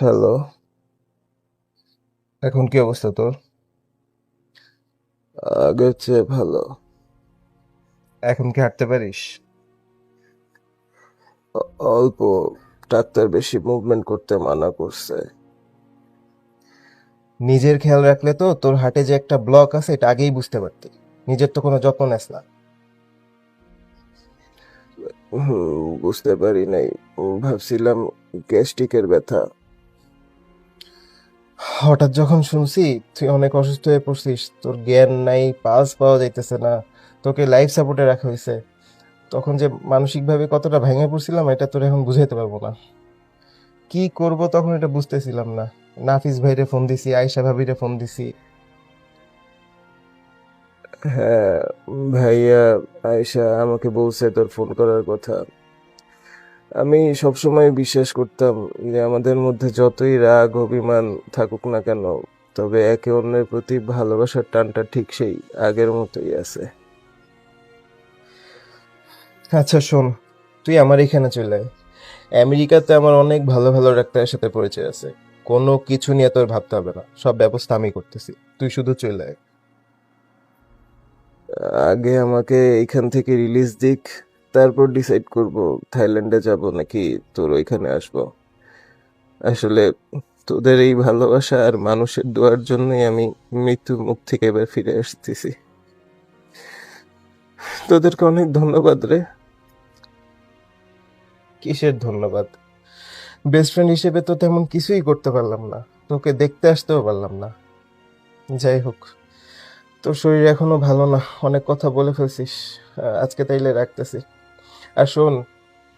Hello. এখন কি অবস্থা তোর? আগের চেয়ে ভালো। এখন কি হাঁটতে পারিস? অল্প। ডাক্তার বেশি মুভমেন্ট করতে মানা করছে। নিজের খেয়াল রাখলে তো তোর হাটে যে একটা ব্লক আছে এটা আগেই বুঝতে পারতি। নিজের তো কোনো যত্ন নেস না। বুঝতে পারি নাই। ভাবছিলাম গ্যাস্ট্রিকের ব্যথা। হঠাৎ যখন শুনছি, তুই অনেক অসুস্থ হয়ে পড়ছিস, তোর জ্ঞান নাই, পাস পাওয়া যাইতেছে না, তোকে লাইফ সাপোর্টে রাখা হয়েছে তখন যে মানসিকভাবে কতটা ভেঙে পড়ছিলাম, এটা তোর এখন বুঝাইতে পারব না। কি করব তখন এটা বুঝতেছিলাম না। নাফিস ভাইরে ফোন দিছি, আয়শা ভাবিরে ফোন দিছি। হ্যাঁ ভাইয়া, আয়শা আমাকে বলছে তোর ফোন করার কথা। আমি সবসময় বিশ্বাস করতাম যে আমাদের মধ্যে যতই রাগ অভিমান থাকুক না কেন তবে একে অন্যের প্রতি ভালোবাসার টানটা ঠিক সেই আগের মতোই আছে। আচ্ছা শোন তুই আমার এখানে চলে আয়। আমেরিকাতে আমার অনেক ভালো ভালো ডাক্তারের সাথে পরিচয় আছে। কোনো কিছু নিয়ে তোর ভাবতে হবে না। সব ব্যবস্থা আমি করতেছি। তুই শুধু চলে আয়। আগে আমাকে এখান থেকে রিলিজ দিক। তারপর ডিসাইড করব, থাইল্যান্ডে যাব নাকি তোর ওইখানে আসব। আসলে তোদের এই ভালোবাসা আর মানুষের দোয়ার জন্যই আমি মৃত্যুর মুখ থেকে এবার ফিরে আসতেছি। তোদেরকে অনেক ধন্যবাদ রে। কিসের ধন্যবাদ? বেস্ট ফ্রেন্ড হিসেবে তো তেমন কিছুই করতে পারলাম না। তোকে দেখতে আসতেও পারলাম না। যাই হোক, তোর শরীর এখনও ভালো না, অনেক কথা বলে ফেলছিস। আজকে তাইলে রাখতেছি। আর শোন,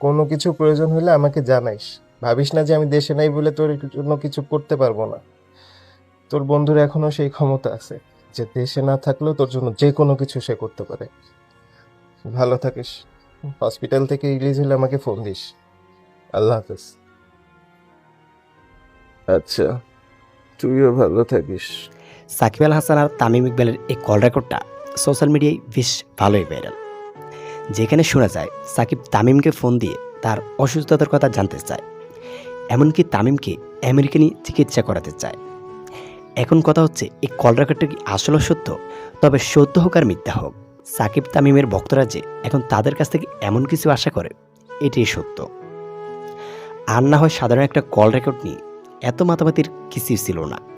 কোনো কিছু প্রয়োজন হলে আমাকে জানাইস। ভাবিস না যে আমি দেশে নাই বলে তোর জন্য কিছু করতে পারব না। তোর বন্ধুর এখনও সেই ক্ষমতা আছে, যে দেশে না থাকলেও তোর জন্য যে কোনো কিছু সে করতে পারে। ভালো থাকিস। হসপিটাল থেকে রিলিজ হলে আমাকে ফোন দিস। আল্লাহ হাফেজ। আচ্ছা তুইও ভালো থাকিস। সাকিব আল হাসান আর তামিম ইকবালের এই কল রেকর্ডটা সোশ্যাল মিডিয়ায় বেশ ভালোই ভাইরাল যেখানে শোনা যায় সাকিব তামিমকে ফোন দিয়ে তার অসুস্থতার কথা জানতে চায়। এমনকি তামিমকে আমেরিকানি চিকিৎসা করাতে চায়। এখন কথা হচ্ছে, এই কল রেকর্ডটা কি আসলে সত্য? তবে সত্য হোক আর মিথ্যা হোক, সাকিব তামিমের ভক্তরা যে এখন তাদের কাছ থেকে এমন কিছু আশা করে, এটাই সত্য। আর না হয় সাধারণ একটা কল রেকর্ড নিয়ে এত মাতামাতির কিছুই ছিল না।